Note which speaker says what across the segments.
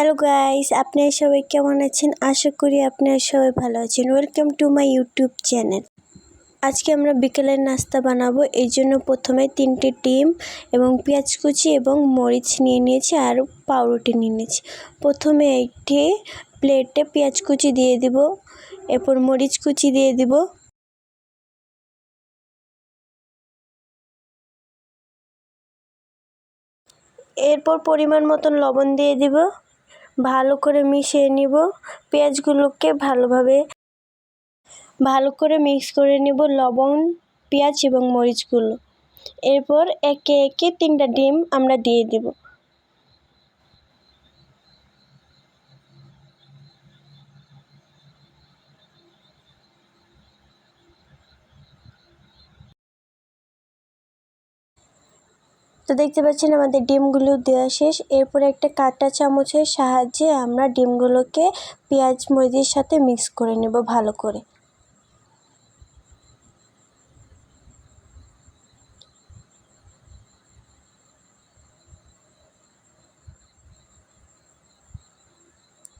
Speaker 1: Hello guys আপনারা সবাই কেমন আছেন? আশা করি আপনারা সবাই ভালো আছেন। Welcome to my YouTube channel আজকে আমরা বিকেলের নাস্তা বানাবো। এই জন্য প্রথমে তিনটে ডিম এবং পেঁয়াজ কুচি এবং মরিচ নিয়ে নিয়েছি আর পাউরুটি নিয়ে নিয়েছি। প্রথমে একটি প্লেটে পেঁয়াজ কুচি দিয়ে দিব, এরপর মরিচ কুচি দিয়ে দিব। এরপর পরিমাণ মতন লবণ দিয়ে দিব। ভালো করে মিশিয়ে নিব। পেঁয়াজগুলোকে ভালোভাবে ভালো করে মিক্স করে নিব লবণ, পেঁয়াজ এবং মরিচগুলো। এরপর একে একে তিনটা ডিম আমরা দিয়ে দিব। তো দেখতে পাচ্ছেন আমাদের ডিমগুলো দেওয়া শেষ। এরপরে একটা কাঁটা চামচের সাহায্যে আমরা ডিমগুলোকে পেঁয়াজ, মরিচের সাথে মিক্স করে নেব ভালো করে।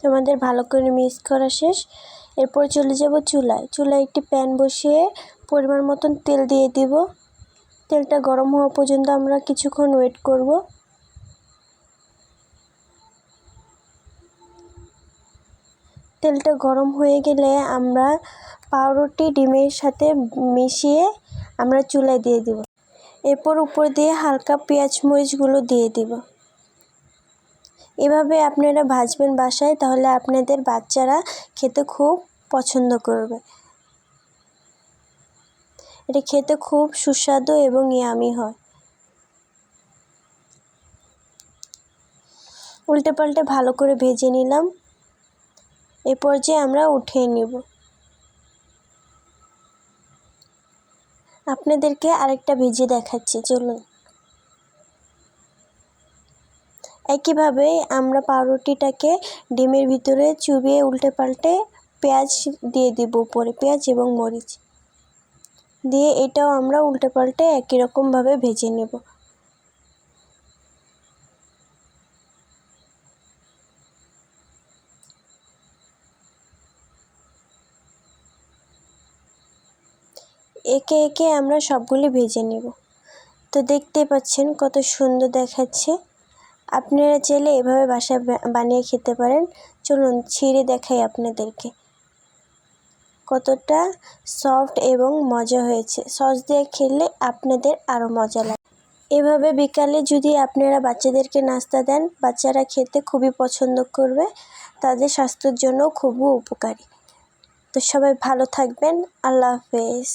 Speaker 1: আমাদের ভালো করে মিক্স করা শেষ। এরপর চলে যাব চুলায়। চুলায় একটি প্যান বসিয়ে পরিমাণ মতন তেল দিয়ে দিব। তেলটা গরম হওয়া পর্যন্ত আমরা কিছুক্ষণ ওয়েট করব। তেলটা গরম হয়ে গেলে আমরা পাউরুটি, ডিমের সাথে মিশিয়ে আমরা চুলায় দিয়ে দিব। এরপর উপর দিয়ে হালকা পেঁয়াজ মরিচগুলো দিয়ে দিব। এভাবে আপনারা ভাজবেন বাসায়, তাহলে আপনাদের বাচ্চারা খেতে খুব পছন্দ করবে। এটা খেতে খুব সুস্বাদু এবং ইয়ামি হয়। উল্টে পাল্টে ভালো করে ভেজে নিলাম। এ পর্যায়ে আমরা উঠিয়ে নিব। আপনাদেরকে আরেকটা ভেজে দেখাচ্ছি, চলুন। একইভাবে আমরা পাউরুটিটাকে ডিমের ভিতরে চুবিয়ে উল্টে পাল্টে পেঁয়াজ দিয়ে দিব উপরে, পেঁয়াজ এবং মরিচ। দিয়ে এটাও আমরা উল্টে পাল্টে একই রকমভাবে ভেজে নেব। একে একে আমরা সবগুলি ভেজে নেব। তো দেখতে পাচ্ছেন কত সুন্দর দেখাচ্ছে। আপনারা চাইলে এভাবে বাসায় বানিয়ে খেতে পারেন। চলুন, ছিঁড়ে দেখাই আপনাদেরকে। কতটা সফট এবং মজা হয়েছে। সস দিয়ে খেলে আপনাদের আরও মজা লাগে। এভাবে বিকালে যদি আপনারা বাচ্চাদেরকে নাস্তা দেন, বাচ্চারা খেতে খুবই পছন্দ করবে। তাদের স্বাস্থ্যের জন্য খুবই উপকারী। তো সবাই ভালো থাকবেন। আল্লাহ হাফেজ।